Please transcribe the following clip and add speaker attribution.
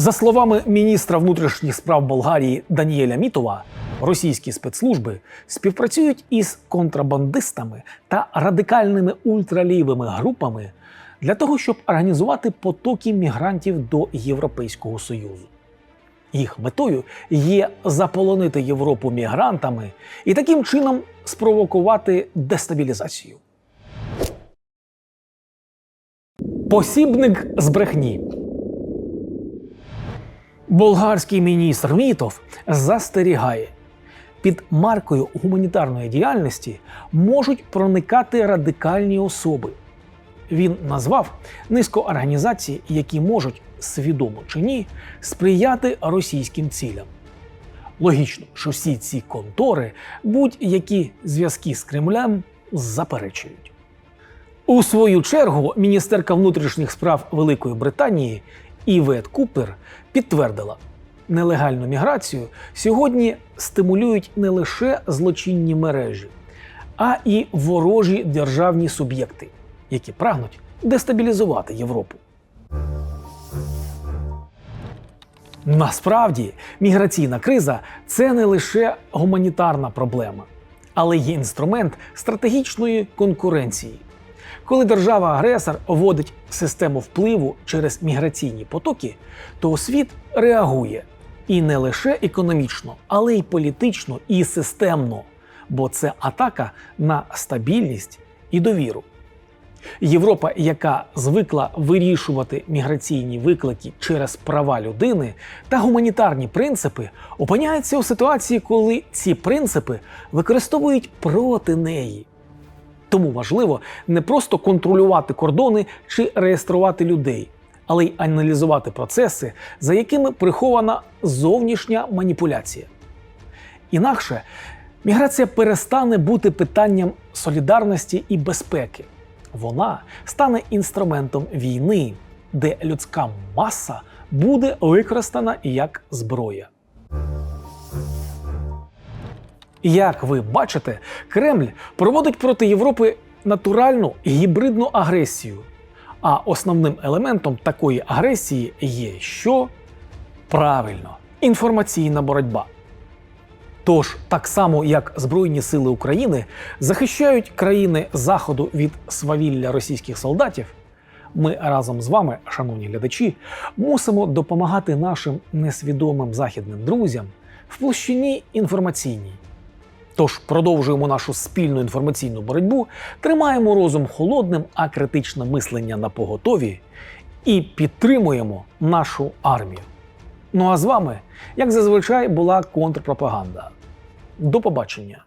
Speaker 1: За словами міністра внутрішніх справ Болгарії Даніеля Мітова, російські спецслужби співпрацюють із контрабандистами та радикальними ультралівими групами для того, щоб організувати потоки мігрантів до Європейського Союзу. Їх метою є заполонити Європу мігрантами і таким чином спровокувати дестабілізацію. Посібник з брехні. Болгарський міністр Мітов застерігає, під маркою гуманітарної діяльності можуть проникати радикальні особи. Він назвав низку організацій, які можуть, свідомо чи ні, сприяти російським цілям. Логічно, що всі ці контори будь-які зв'язки з Кремлем заперечують. У свою чергу міністерка внутрішніх справ Великої Британії Івет Купер підтвердила, нелегальну міграцію сьогодні стимулюють не лише злочинні мережі, а і ворожі державні суб'єкти, які прагнуть дестабілізувати Європу. Насправді, міграційна криза це не лише гуманітарна проблема, але й інструмент стратегічної конкуренції. Коли держава-агресор вводить систему впливу через міграційні потоки, то світ реагує і не лише економічно, але й політично і системно, бо це атака на стабільність і довіру. Європа, яка звикла вирішувати міграційні виклики через права людини та гуманітарні принципи, опиняється у ситуації, коли ці принципи використовують проти неї. Тому важливо не просто контролювати кордони чи реєструвати людей, але й аналізувати процеси, за якими прихована зовнішня маніпуляція. Інакше міграція перестане бути питанням солідарності і безпеки. Вона стане інструментом війни, де людська маса буде використана як зброя. Як ви бачите, Кремль проводить проти Європи натуральну гібридну агресію. А основним елементом такої агресії є що? Правильно, інформаційна боротьба. Тож, так само як Збройні сили України захищають країни Заходу від свавілля російських солдатів, ми разом з вами, шановні глядачі, мусимо допомагати нашим несвідомим західним друзям в площині інформаційній. Тож продовжуємо нашу спільну інформаційну боротьбу, тримаємо розум холодним, а критичне мислення на поготові і підтримуємо нашу армію. Ну а з вами, як зазвичай, була контрпропаганда. До побачення!